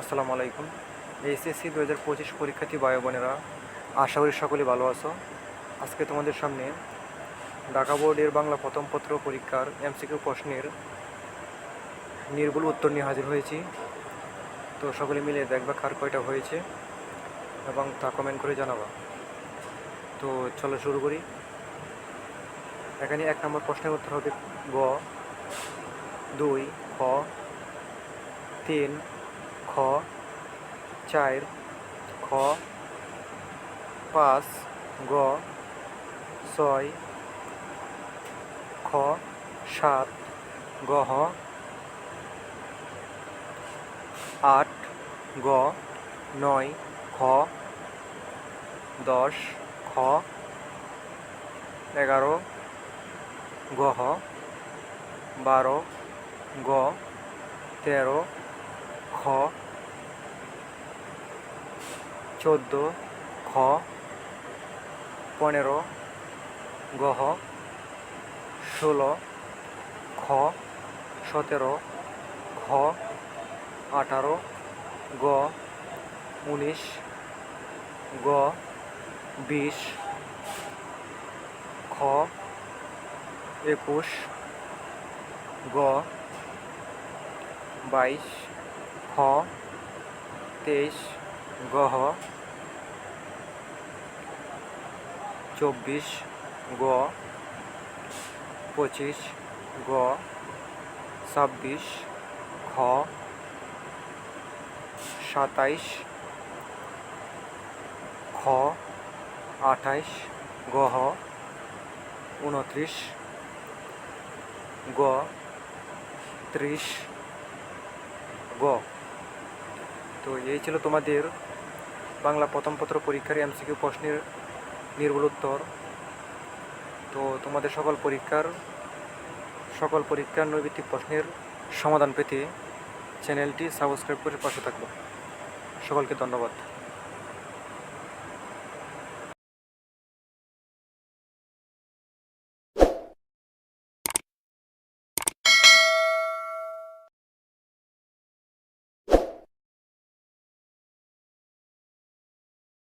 আসসালামু আলাইকুম। এইচএসসি দু হাজার পঁচিশ পরীক্ষার্থী ভাই বোনেরা, আশা করি সকলে ভালো আছো। আজকে তোমাদের সামনে ঢাকা বোর্ডের বাংলা প্রথম পত্র পরীক্ষার এমসিকিউ প্রশ্নের নির্ভুল উত্তর নিয়ে হাজির হয়েছি। তো সকলে মিলে দেখবা কার কয়টা হয়েছে এবং তা কমেন্ট করে জানাবা। তো চলো শুরু করি। এখানে এক নম্বর প্রশ্নের উত্তর হবে গ, দুই, খ, তিন চার, খ, পাঁচ, গ, ছয়, খ, সাত গহ আট, গ, নয়, খ, দশ, খ, এগারো গহ বারো, গ, তেরো, খ চোদ্দ খ পনেরো, গহ, ষোলো খ সতেরো খ আঠারো, গ, উনিশ, গ, বিশ, খ, একুশ, গ, বাইশ খ তেইশ, গহ চব্বিশ, গ, পঁচিশ, গ, ছাব্বিশ, খ, সাতাইশ, খ, আঠাইশ গহ উনত্রিশ গ, ত্রিশ, গ। তো এই ছিল তোমাদের বাংলা প্রথম পত্র পরীক্ষার এমসিকিউ প্রশ্নের নির্ভুল উত্তর তো তোমাদের সকল পরীক্ষার সকল পরীক্ষার নৈবিত্তিক প্রশ্নের সমাধান পেতে চ্যানেলটি সাবস্ক্রাইব করে পাশে থাকব। সকলকে ধন্যবাদ।